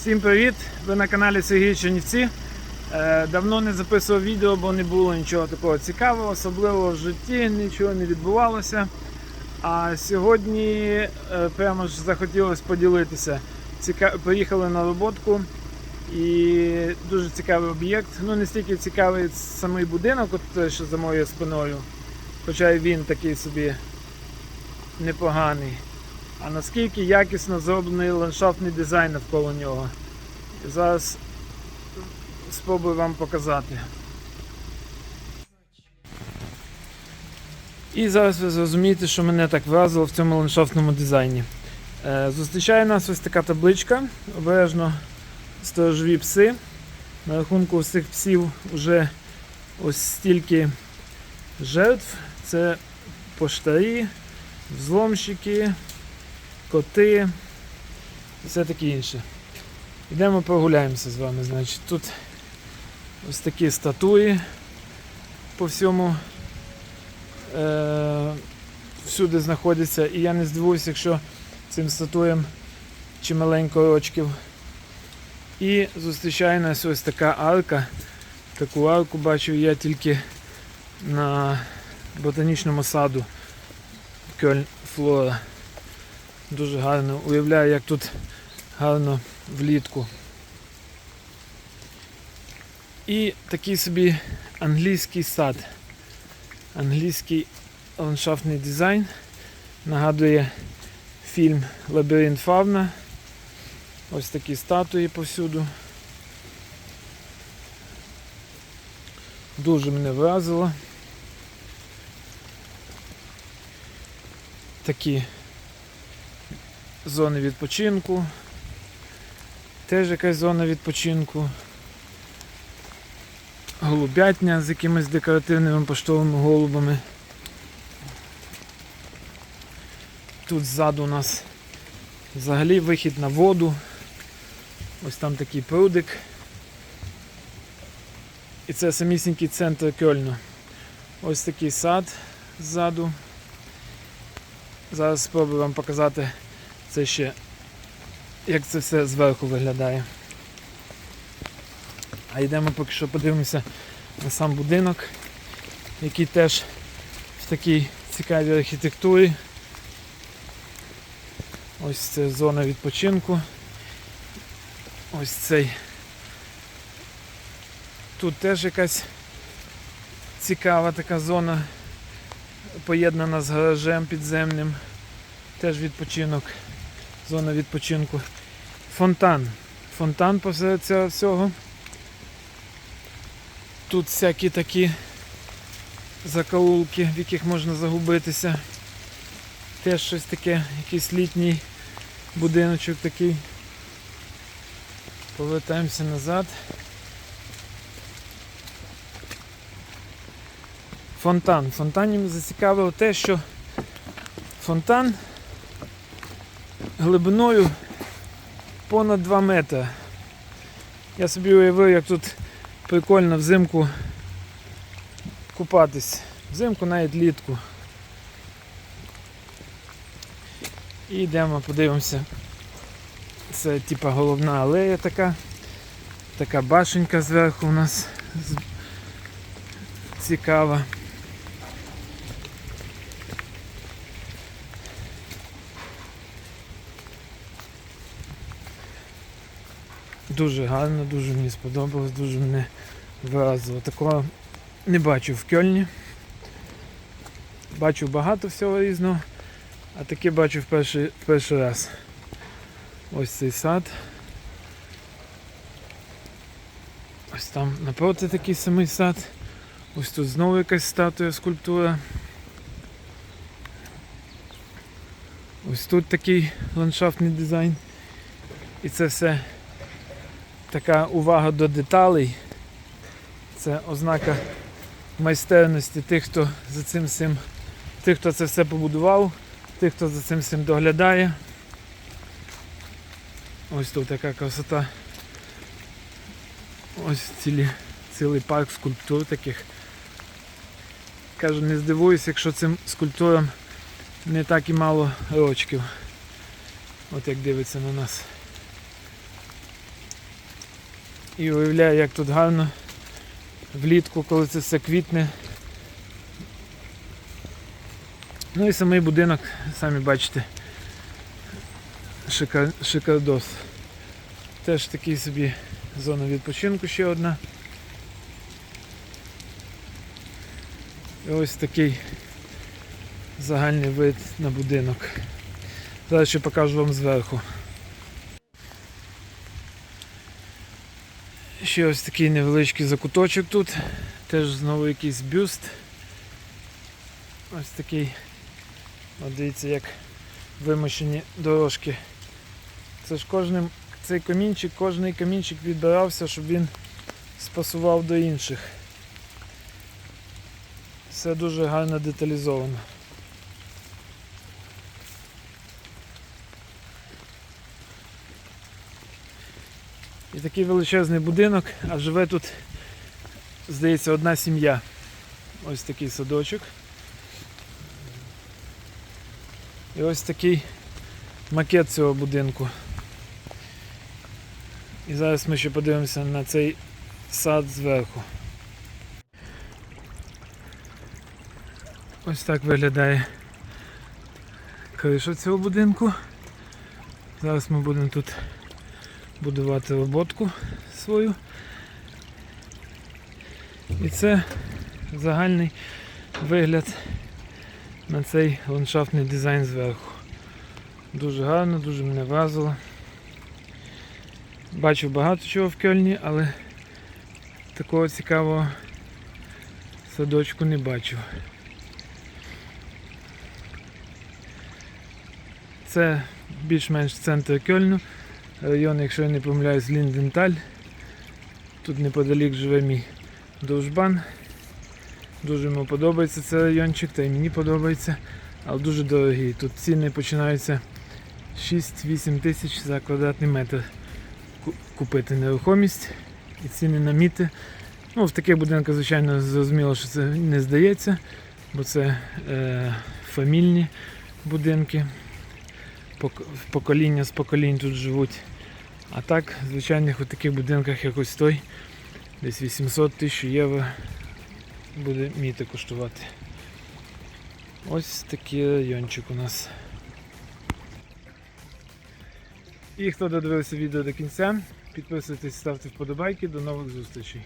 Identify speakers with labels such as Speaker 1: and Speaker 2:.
Speaker 1: Всім привіт! Ви на каналі Сергій Чернівці. Е, Давно не записував відео, бо не було нічого такого цікавого, особливо в житті, нічого не відбувалося. А сьогодні е, прямо ж захотілося поділитися. Ціка... Приїхали на роботку і дуже цікавий об'єкт. Ну не стільки цікавий самий будинок, от те, що за моєю спиною, хоча й він такий собі непоганий. А наскільки якісно зроблений ландшафтний дизайн навколо нього. Зараз спробую вам показати. І зараз ви зрозумієте, що мене так вразило в цьому ландшафтному дизайні. Е, Зустрічає нас ось така табличка, обережно сторожові пси. На рахунку цих псів вже ось стільки жертв. Це поштарі, взломщики, коти і все таке інше. Йдемо прогуляємося з вами. Значить, Тут ось такі статуї по всьому е- всюди знаходяться. І я не здивуюся, якщо цим статуям чималенько рочків. І зустрічає нас ось така арка. Таку арку бачив я тільки на ботанічному саду Кьольн Флора. Дуже гарно. Уявляю, як тут гарно влітку. І такий собі англійський сад. Англійський ландшафтний дизайн. Нагадує фільм Лабіринт Фавна. Ось такі статуї повсюду. Дуже мене вразило. Такі зони відпочинку. Теж якась зона відпочинку. Голубятня з якимись декоративними поштовими голубами. Тут ззаду у нас взагалі вихід на воду. Ось там такий прудик. І це самісінький центр Кьольну. Ось такий сад ззаду. Зараз спробую вам показати це ще, як це все зверху виглядає. А йдемо поки що подивимося на сам будинок, який теж в такій цікавій архітектурі. Ось це зона відпочинку. Ось цей. Тут теж якась цікава така зона, поєднана з гаражем підземним. Теж відпочинок, зона відпочинку. Фонтан. Фонтан посеред цього всього. Тут всякі такі закоулки, в яких можна загубитися. Теж щось таке, якийсь літній будиночок такий. Повертаємося назад. Фонтан. Фонтані мене зацікавило те, що фонтан глибиною понад 2 метри. Я собі уявив, як тут прикольно взимку купатись. Взимку навіть літку. І йдемо, подивимося. Це типа головна алея така. Така башенька зверху у нас цікава. Дуже гарно, дуже мені сподобалось, дуже мене вразило. Такого не бачу в Кьольні. Бачу багато всього різного, а таке бачу в перший, перший раз. Ось цей сад. Ось там напроти такий самий сад. Ось тут знову якась статуя, скульптура. Ось тут такий ландшафтний дизайн. І це все така увага до деталей. Це ознака майстерності тих, хто за цим всім, тих, хто це все побудував, тих, хто за цим всім доглядає. Ось тут така красота. Ось цілі, цілий парк скульптур таких. Кажу, не здивуюся, якщо цим скульптурам не так і мало рочків. От як дивиться на нас. І уявляю, як тут гарно влітку, коли це все квітне. Ну і самий будинок, самі бачите, шика, шикардос. Теж такий собі зона відпочинку ще одна. І ось такий загальний вид на будинок. Зараз ще покажу вам зверху. Ще ось такий невеличкий закуточок тут. Теж знову якийсь бюст. Ось такий. От дивіться, як вимощені дорожки. Це ж кожним цей камінчик, кожний камінчик відбирався, щоб він спасував до інших. Все дуже гарно деталізовано. І такий величезний будинок, а живе тут, здається, одна сім'я. Ось такий садочок. І ось такий макет цього будинку. І зараз ми ще подивимося на цей сад зверху. Ось так виглядає криша цього будинку. Зараз ми будемо тут будувати роботку свою. І це загальний вигляд на цей ландшафтний дизайн зверху. Дуже гарно, дуже мене вразило. Бачив багато чого в Кельні, але такого цікавого садочку не бачив. Це більш-менш центр Кельну, район, якщо я не помиляюсь, Лінденталь. Тут неподалік живе мій дружбан. Дуже йому подобається цей райончик, та й мені подобається, але дуже дорогий. Тут ціни починаються 6-8 тисяч за квадратний метр купити нерухомість і ціни на міти. Ну, в таких будинках, звичайно, зрозуміло, що це не здається, бо це е, фамільні будинки. Пок- Покоління з поколінь тут живуть. А так, в звичайних таких будинках, як ось той, десь 800 тисяч євро буде міти коштувати. Ось такий райончик у нас. І хто додивився відео до кінця, підписуйтесь, ставте вподобайки. До нових зустрічей.